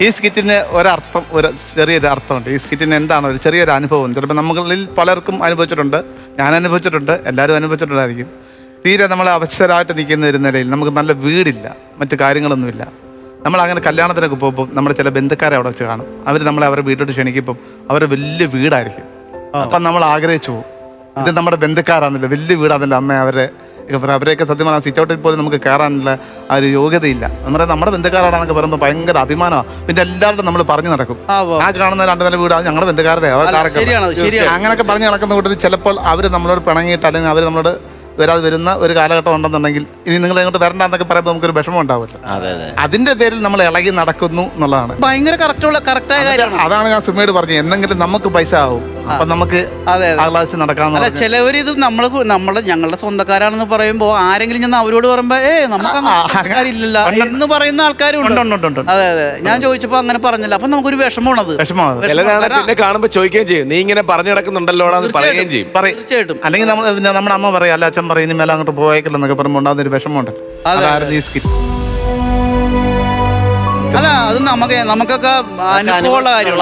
ഈ സ്കിറ്റിന് ഒരർത്ഥം ഒരു ചെറിയൊരു അർത്ഥമുണ്ട്. ഈ സ്കിറ്റിന് എന്താണ് ഒരു ചെറിയൊരു അനുഭവം? ചിലപ്പോൾ നമ്മളിൽ പലർക്കും അനുഭവിച്ചിട്ടുണ്ട്. ഞാൻ അനുഭവിച്ചിട്ടുണ്ട്. എല്ലാവരും അനുഭവിച്ചിട്ടുണ്ടായിരിക്കും. തീരെ നമ്മൾ അവശരായിട്ട് നിൽക്കുന്ന ഒരു നിലയിൽ നമുക്ക് നല്ല വീടില്ല. മറ്റ് കാര്യങ്ങളൊന്നുമില്ല. നമ്മൾ അങ്ങനെ കല്യാണത്തിനൊക്കെ പോകുമ്പോൾ നമ്മുടെ ചില ബന്ധുക്കാരെ അവിടെ വെച്ച് കാണും. അവർ നമ്മളെ അവരുടെ വീട്ടിലോട്ട് ക്ഷണിക്കുമ്പോൾ അവരുടെ വലിയ വീടായിരിക്കും. അപ്പം നമ്മൾ ആഗ്രഹിച്ചു പോകും. ഇത് നമ്മുടെ ബന്ധുക്കാരാണല്ലോ വലിയ വീടാണല്ലോ അമ്മ അവരെ. അവരെയൊക്കെ സത്യം പറഞ്ഞാൽ സിറ്റ് ഔട്ടിൽ പോലും നമുക്ക് കയറാനുള്ള ആ ഒരു യോഗ്യതയില്ല. നമ്മുടെ നമ്മുടെ ബന്ധുക്കാരാണെന്നൊക്കെ പറയുമ്പോൾ ഭയങ്കര അഭിമാനമാണ് പിന്നെ എല്ലാവരും നമ്മൾ പറഞ്ഞു നടക്കും. ആ, കാണുന്ന രണ്ട് നില വീട് അത് ഞങ്ങളുടെ ബന്ധുക്കാരുടെ. അങ്ങനെയൊക്കെ പറഞ്ഞു നടക്കുന്ന കൂട്ടത്തിൽ ചിലപ്പോൾ അവർ നമ്മളോട് പിണങ്ങിയിട്ട് അല്ലെങ്കിൽ അവർ നമ്മളോട് വരാതെ വരുന്ന ഒരു കാലഘട്ടം ഉണ്ടെന്നുണ്ടെങ്കിൽ ഇനി നിങ്ങൾ ഇങ്ങോട്ട് വരണ്ട എന്നൊക്കെ പറയുമ്പോൾ നമുക്കൊരു വിഷമം ഉണ്ടാവില്ല അതെ അതെ. അതിന്റെ പേരിൽ നമ്മൾ ഇളകി നടക്കുന്നു എന്നുള്ളതാണ്. ഭയങ്കര കറക്റ്റുള്ള കറക്റ്റായ കാര്യമാണ്. അതാണ് ഞാൻ സുമയോട് പറഞ്ഞത്. എന്തെങ്കിലും നമുക്ക് പൈസ ആവും. അപ്പൊ നമുക്ക് അതെ ആഹ്ലാദിച്ച് നടക്കാന്ന് അല്ല ഇത് നമ്മൾ നമ്മൾ ഞങ്ങളുടെ സ്വന്തക്കാരാണെന്ന് പറയുമ്പോ ആരെങ്കിലും ഞാൻ അവരോട് പറയുമ്പോ ഏ നമുക്ക് ആൾക്കാരില്ലല്ലോ എന്ന് പറയുന്ന ആൾക്കാരും ഉണ്ട്. അതെ അതെ. ഞാൻ ചോദിച്ചപ്പോ അങ്ങനെ പറഞ്ഞില്ല. അപ്പൊ നമുക്കൊരു വിഷമമാണത്. പിന്നെ കാണുമ്പോ ചോദിക്കുകയും ചെയ്യും. നീ ഇങ്ങനെ പറഞ്ഞു കിടക്കുന്നുണ്ടല്ലോ പറയുകയും ചെയ്യും. തീർച്ചയായിട്ടും. അല്ലെങ്കിൽ നമ്മൾ പിന്നെ നമ്മുടെ അമ്മ പറയും അല്ല അച്ഛൻ പറയും മേലെ അങ്ങോട്ട് പോയേക്കില്ല എന്നൊക്കെ പറയുമ്പോൾ ഉണ്ടാകുന്ന ഒരു വിഷമമുണ്ട്. അതെ, അതായിരുന്നു ഈ സ്കിറ്റ്. അല്ല അത് നമുക്ക് നമുക്കൊക്കെ അനുഭവമുള്ള കാര്യമാണ്.